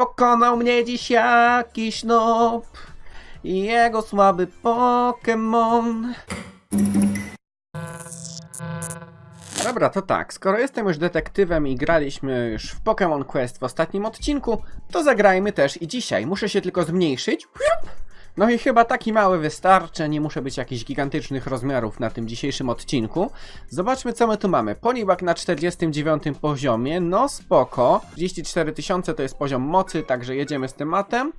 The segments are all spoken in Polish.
Pokonał mnie dziś jakiś nob i jego słaby Pokémon. Dobra, to tak, skoro jestem już detektywem i graliśmy już w Pokémon Quest w ostatnim odcinku, to zagrajmy też i dzisiaj. Muszę się tylko zmniejszyć. No i chyba taki mały wystarczy, nie muszę być jakichś gigantycznych rozmiarów na tym dzisiejszym odcinku. Zobaczmy co my tu mamy. Poliwag na 49 poziomie, no spoko. 34 tysiące to jest poziom mocy, także jedziemy z tematem.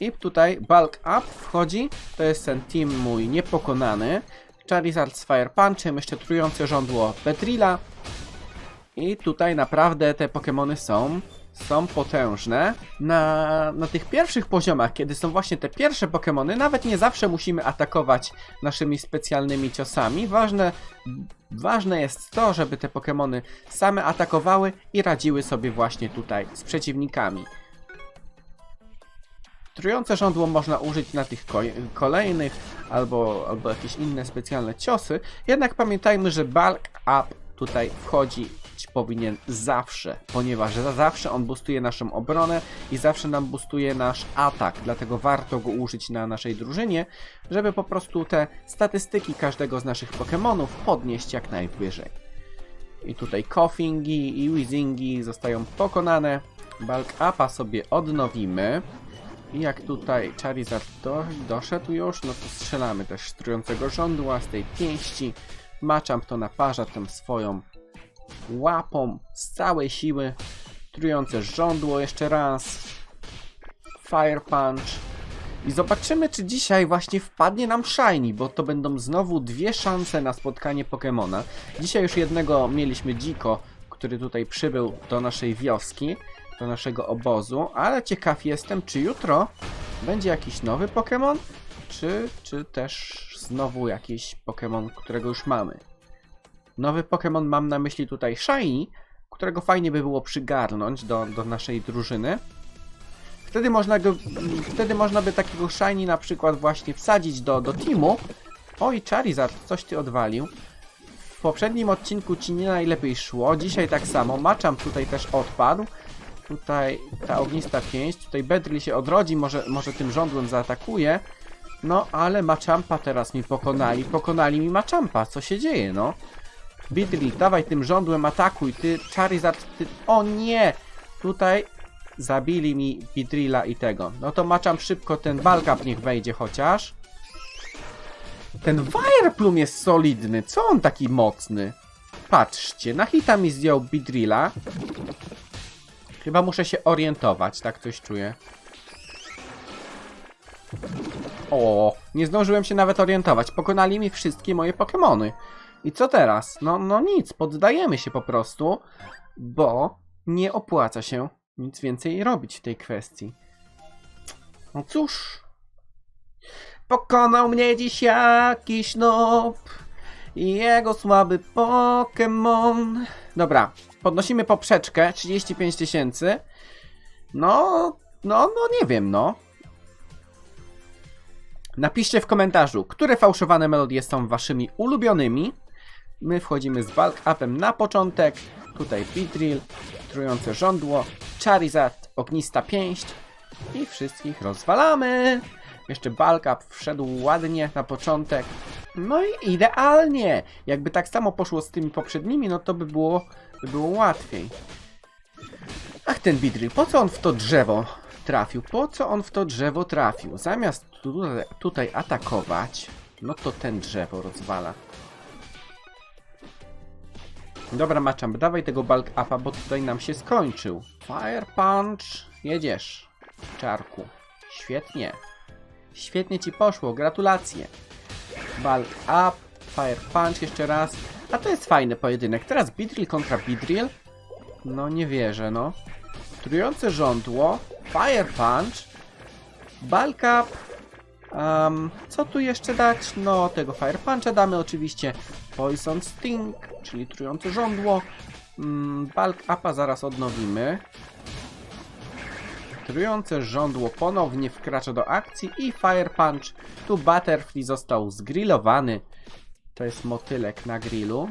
I tutaj Bulk Up wchodzi, to jest ten team mój niepokonany. Charizard z Fire Punchem, jeszcze trujące żądło Petrila. I tutaj naprawdę te Pokémony są, są potężne. Na, na tych pierwszych poziomach, kiedy są właśnie te pierwsze Pokémony, nawet nie zawsze musimy atakować naszymi specjalnymi ciosami. Ważne, ważne jest to, żeby te Pokémony same atakowały i radziły sobie właśnie tutaj z przeciwnikami. Trujące żądło można użyć na tych ko- kolejnych albo, albo jakieś inne specjalne ciosy, jednak pamiętajmy, że bulk up tutaj wchodzić powinien zawsze, ponieważ za zawsze on boostuje naszą obronę i zawsze nam boostuje nasz atak, dlatego warto go użyć na naszej drużynie, żeby po prostu te statystyki każdego z naszych Pokémonów podnieść jak najwyżej. I tutaj Koffingi i Wizingi zostają pokonane. Bulk upa sobie odnowimy. I jak tutaj Charizard do, doszedł już, no to strzelamy też z trującego żądła z tej pięści. Machamp to naparza tą swoją łapą z całej siły. Trujące żądło jeszcze raz. Fire Punch. I zobaczymy, czy dzisiaj właśnie wpadnie nam Shiny, bo to będą znowu dwie szanse na spotkanie Pokemona. Dzisiaj już jednego mieliśmy dziko, który tutaj przybył do naszej wioski, do naszego obozu, ale ciekaw jestem, czy jutro będzie jakiś nowy Pokémon, czy, czy też znowu jakiś Pokémon, którego już mamy. Nowy Pokémon mam na myśli tutaj Shiny, którego fajnie by było przygarnąć do, do naszej drużyny. Wtedy można go, wtedy można by takiego Shiny na przykład właśnie wsadzić do, do teamu. Oj, Charizard, coś ty odwalił. W poprzednim odcinku ci nie najlepiej szło, dzisiaj tak samo. Machamp tutaj też odpadł. Tutaj ta ognista pięść, tutaj Bedrill się odrodzi, może, może tym żądłem zaatakuje. No, ale Machampa teraz mi pokonali. Pokonali mi Machampa, co się dzieje, no? Bedrill, dawaj tym żądłem atakuj, ty Charizard, ty... O nie! Tutaj zabili mi Bedrilla i tego. No to Machamp szybko ten Balkap niech wejdzie chociaż. Ten Wireplum jest solidny, co on taki mocny? Patrzcie, na hita mi zdjął Bedrilla. Chyba muszę się orientować, tak coś czuję. O, nie zdążyłem się nawet orientować. Pokonali mi wszystkie moje Pokémony. I co teraz? No, no nic, poddajemy się po prostu, bo nie opłaca się nic więcej robić w tej kwestii. No cóż. Pokonał mnie dziś jakiś nob i jego słaby Pokémon. Dobra, podnosimy poprzeczkę, 35 tysięcy. No, no, no nie wiem, no. Napiszcie w komentarzu, które fałszowane melodie są waszymi ulubionymi. My wchodzimy z bulk upem na początek. Tutaj Beedrill, trujące żądło, Charizard, ognista pięść i wszystkich rozwalamy. Jeszcze bulk up wszedł ładnie na początek. No i idealnie. Jakby tak samo poszło z tymi poprzednimi, no to by było, by było łatwiej. Ach, ten Beedrill, po co on w to drzewo trafił? Po co on w to drzewo trafił? Zamiast tutaj atakować, no to ten drzewo rozwala. Dobra, Machamp, dawaj tego bulk upa, bo tutaj nam się skończył. Fire Punch, jedziesz, czarku. Świetnie. Świetnie ci poszło, gratulacje. Bulk up, Fire Punch jeszcze raz. A to jest fajny pojedynek. Teraz Beedrill kontra Beedrill. No nie wierzę, no. Trujące żądło, Fire Punch, Bulk up. Um, co tu jeszcze dać? No, tego Fire Puncha damy oczywiście. Poison Sting, czyli trujące żądło. Mm, bulk upa zaraz odnowimy. Trujące żądło ponownie wkracza do akcji i Fire Punch. Tu Butterfly został zgrillowany. To jest motylek na grillu.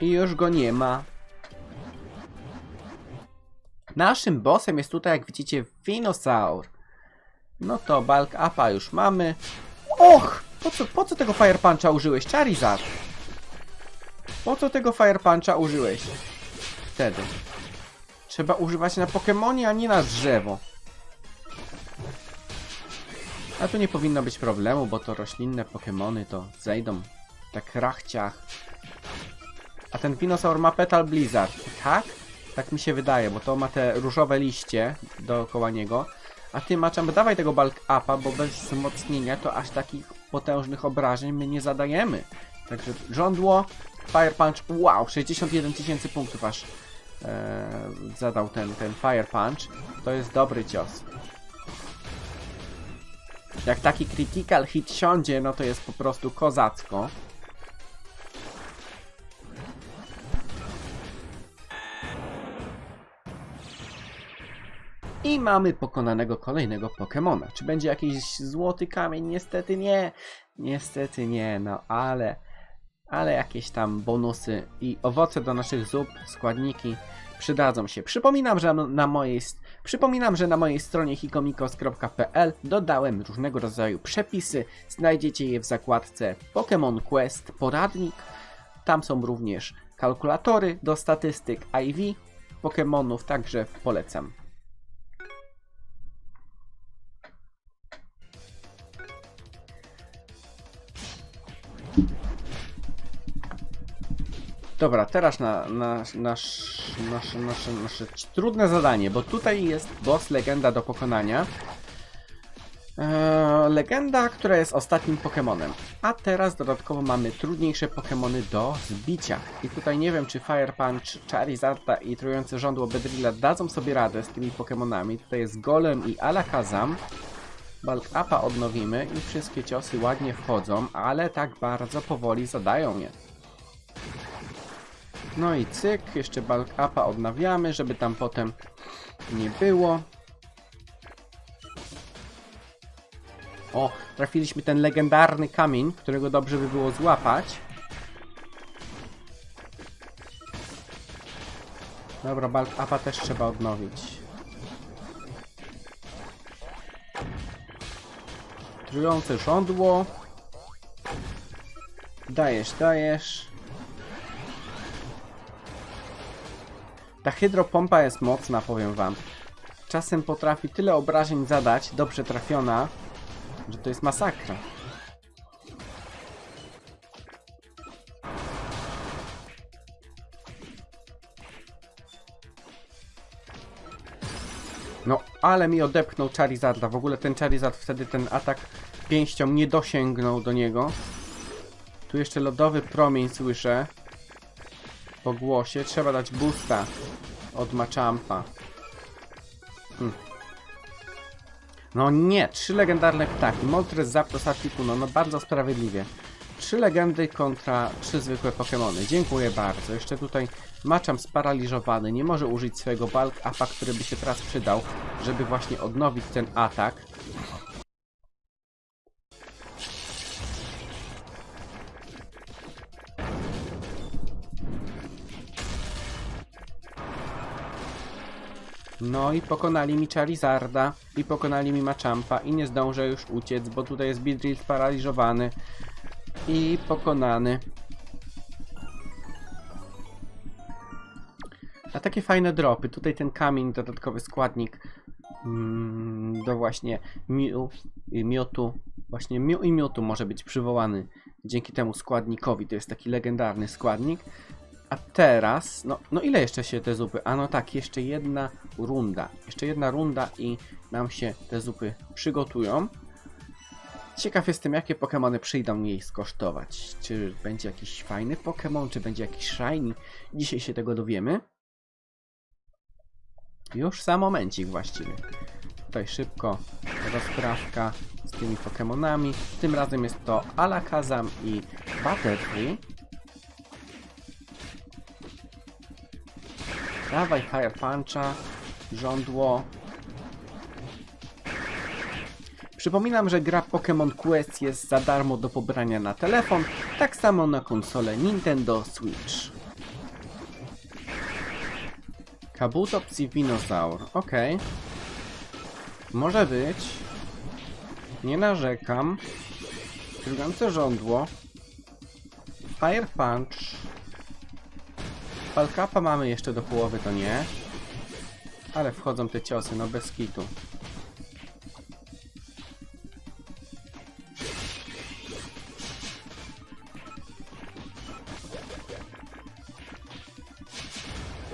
I już go nie ma. Naszym bossem jest tutaj, jak widzicie, Finosaur. No to Bulk Upa już mamy. Och! Po co, po co tego Fire Puncha użyłeś, Charizard? Po co tego Fire Puncha użyłeś? Wtedy. Trzeba używać na Pokemonie, a nie na drzewo. A tu nie powinno być problemu, bo to roślinne Pokemony to zejdą tak rachciach. A ten Pinosaur ma Petal Blizzard, tak? Tak mi się wydaje, bo to ma te różowe liście dookoła niego. A ty Machamp, dawaj tego Bulk Upa, bo bez wzmocnienia to aż takich potężnych obrażeń my nie zadajemy. Także żądło, Fire Punch, wow, 61 tysięcy punktów aż e, zadał ten, ten Fire Punch. To jest dobry cios. Jak taki critical hit siądzie, no to jest po prostu kozacko. I mamy pokonanego kolejnego Pokemona. Czy będzie jakiś złoty kamień? Niestety nie. Niestety nie, no ale... Ale jakieś tam bonusy i owoce do naszych zup, składniki przydadzą się. Przypominam, że na mojej, przypominam, że na mojej stronie hikomikos.pl dodałem różnego rodzaju przepisy. Znajdziecie je w zakładce Pokémon Quest Poradnik. Tam są również kalkulatory do statystyk IV Pokémonów, także polecam. Dobra, teraz na, na, nasz, nasze, trudne zadanie, bo tutaj jest boss legenda do pokonania. Eee, legenda, która jest ostatnim Pokemonem. A teraz dodatkowo mamy trudniejsze Pokemony do zbicia. I tutaj nie wiem, czy Fire Punch, Charizarda i trujące żądło Bedrilla dadzą sobie radę z tymi Pokemonami. Tutaj jest Golem i Alakazam. Bulk Upa odnowimy i wszystkie ciosy ładnie wchodzą, ale tak bardzo powoli zadają je. No i cyk, jeszcze bulk upa odnawiamy, żeby tam potem nie było. O, trafiliśmy ten legendarny kamień, którego dobrze by było złapać. Dobra, bulk upa też trzeba odnowić. Trujące żądło. Dajesz, dajesz. Ta hydropompa jest mocna, powiem wam. Czasem potrafi tyle obrażeń zadać, dobrze trafiona, że to jest masakra. No, ale mi odepchnął Charizarda. W ogóle ten Charizard wtedy ten atak pięścią nie dosięgnął do niego. Tu jeszcze lodowy promień słyszę po głosie. Trzeba dać boosta od Machampa. Hm. No nie, trzy legendarne ptaki. Moltres, Zapdos, Articuno, no bardzo sprawiedliwie. Trzy legendy kontra trzy zwykłe Pokémony. Dziękuję bardzo. Jeszcze tutaj Machamp sparaliżowany. Nie może użyć swojego Bulk Upa, który by się teraz przydał, żeby właśnie odnowić ten atak. No i pokonali mi Charizarda i pokonali mi Machampa i nie zdążę już uciec, bo tutaj jest Beedrill sparaliżowany i pokonany. A takie fajne dropy. Tutaj ten kamień, dodatkowy składnik mm, do właśnie miu, i miotu. Właśnie miu i miotu może być przywołany dzięki temu składnikowi. To jest taki legendarny składnik. A teraz, no, no ile jeszcze się te zupy? A no tak, jeszcze jedna runda. Jeszcze jedna runda i nam się te zupy przygotują. Ciekaw jestem, jakie Pokémony przyjdą jej skosztować. Czy będzie jakiś fajny Pokémon, czy będzie jakiś shiny? Dzisiaj się tego dowiemy. Już za momencik właściwie. Tutaj szybko rozprawka z tymi Pokémonami. Tym razem jest to Alakazam i Butterfree. Dawaj Fire Puncha, żądło. Przypominam, że gra Pokémon Quest jest za darmo do pobrania na telefon, tak samo na konsolę Nintendo Switch. Kabuto Psivinosaur. Okej. Może być. Nie narzekam. Drgające żądło. Fire Punch. Falkapa mamy jeszcze do połowy, to nie. Ale wchodzą te ciosy, no bez kitu.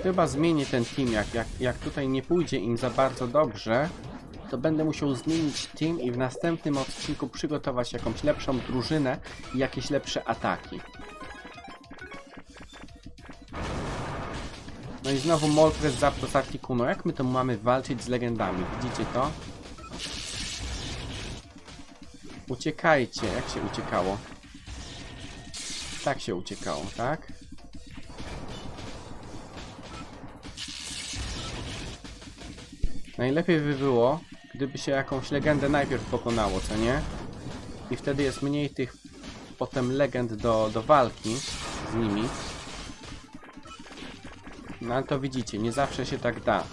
Chyba zmienię ten team, jak, jak, jak tutaj nie pójdzie im za bardzo dobrze, to będę musiał zmienić team i w następnym odcinku przygotować jakąś lepszą drużynę i jakieś lepsze ataki. No i znowu Moltres Zapdos Articuno. Jak my to mamy walczyć z legendami? Widzicie to? Uciekajcie. Jak się uciekało? Tak się uciekało, tak? Najlepiej by było, gdyby się jakąś legendę najpierw pokonało, co nie? I wtedy jest mniej tych potem legend do, do walki z nimi. No ale to widzicie, nie zawsze się tak da.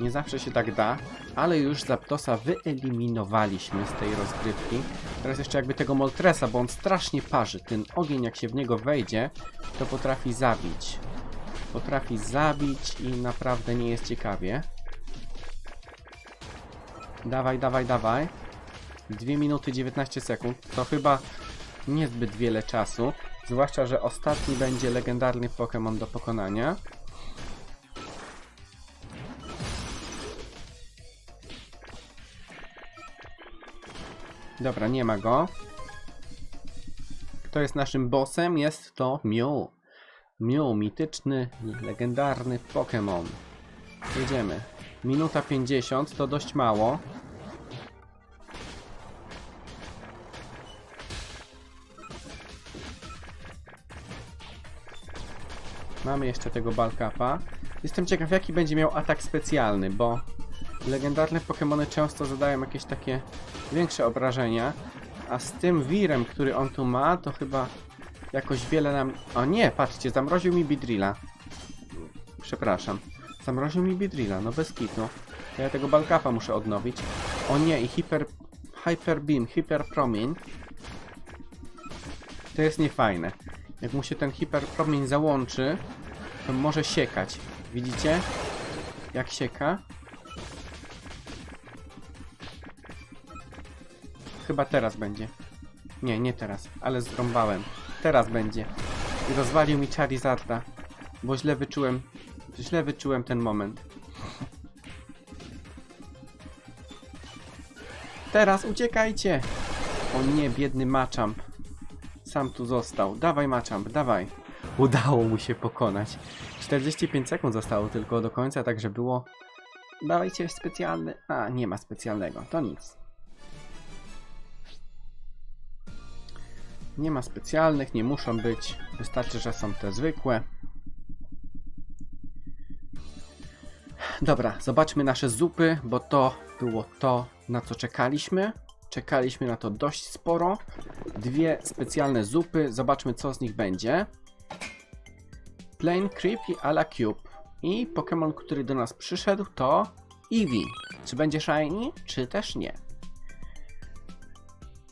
Nie zawsze się tak da, ale już Zapdosa wyeliminowaliśmy z tej rozgrywki. Teraz jeszcze jakby tego Moltresa, bo on strasznie parzy. Ten ogień jak się w niego wejdzie, to potrafi zabić. Potrafi zabić i naprawdę nie jest ciekawie. Dawaj, dawaj, dawaj. 2 minuty 19 sekund. To chyba niezbyt wiele czasu. Zwłaszcza, że ostatni będzie legendarny Pokémon do pokonania. Dobra, nie ma go. Kto jest naszym bossem? Jest to Mew. Mew, mityczny, legendarny Pokémon. Jedziemy. Minuta 50 to dość mało. Mamy jeszcze tego Balkapa. Jestem ciekaw, jaki będzie miał atak specjalny, bo legendarne Pokémony często zadają jakieś takie większe obrażenia, a z tym wirem, który on tu ma, to chyba jakoś wiele nam... O nie, patrzcie, zamroził mi Bidrilla. Przepraszam. Zamroził mi Bidrilla, no bez kitu. To ja tego Balkapa muszę odnowić. O nie, i Hyper... Hyper Beam, Hyper Promień. To jest niefajne. Jak mu się ten Hyper Promień załączy, to może siekać. Widzicie? Jak sieka? Chyba teraz będzie. Nie, nie teraz, ale zrąbałem. Teraz będzie. I rozwalił mi Charizarda. Bo źle wyczułem. Źle wyczułem ten moment. Teraz uciekajcie! O nie, biedny Machamp. Sam tu został. Dawaj Machamp, dawaj. Udało mu się pokonać. 45 sekund zostało tylko do końca, także było... Dawajcie specjalny... A, nie ma specjalnego, to nic. Nie ma specjalnych, nie muszą być. Wystarczy, że są te zwykłe. Dobra, zobaczmy nasze zupy, bo to było to, na co czekaliśmy. Czekaliśmy na to dość sporo. Dwie specjalne zupy. Zobaczmy, co z nich będzie. Plain Creepy a la Cube. I Pokémon, który do nas przyszedł, to Eevee. Czy będzie shiny, czy też nie?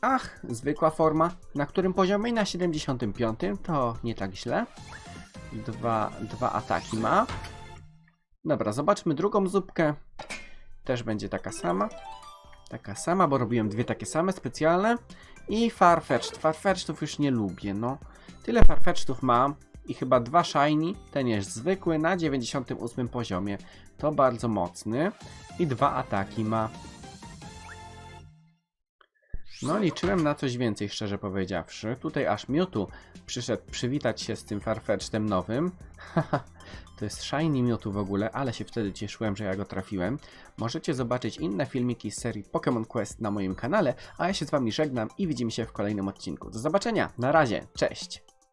Ach, zwykła forma. Na którym poziomie? Na 75. To nie tak źle. Dwa, dwa ataki ma. Dobra, zobaczmy drugą zupkę. Też będzie taka sama. Taka sama, bo robiłem dwie takie same specjalne. I Farfetch'd. Farfetch'dów już nie lubię, no. Tyle Farfetch'dów mam. I chyba dwa shiny. Ten jest zwykły na 98 poziomie. To bardzo mocny. I dwa ataki ma. No, liczyłem na coś więcej, szczerze powiedziawszy. Tutaj aż Mewtwo przyszedł przywitać się z tym Farfetch'em nowym. Haha, to jest Shiny Mewtwo w ogóle, ale się wtedy cieszyłem, że ja go trafiłem. Możecie zobaczyć inne filmiki z serii Pokémon Quest na moim kanale, a ja się z wami żegnam i widzimy się w kolejnym odcinku. Do zobaczenia, na razie, cześć!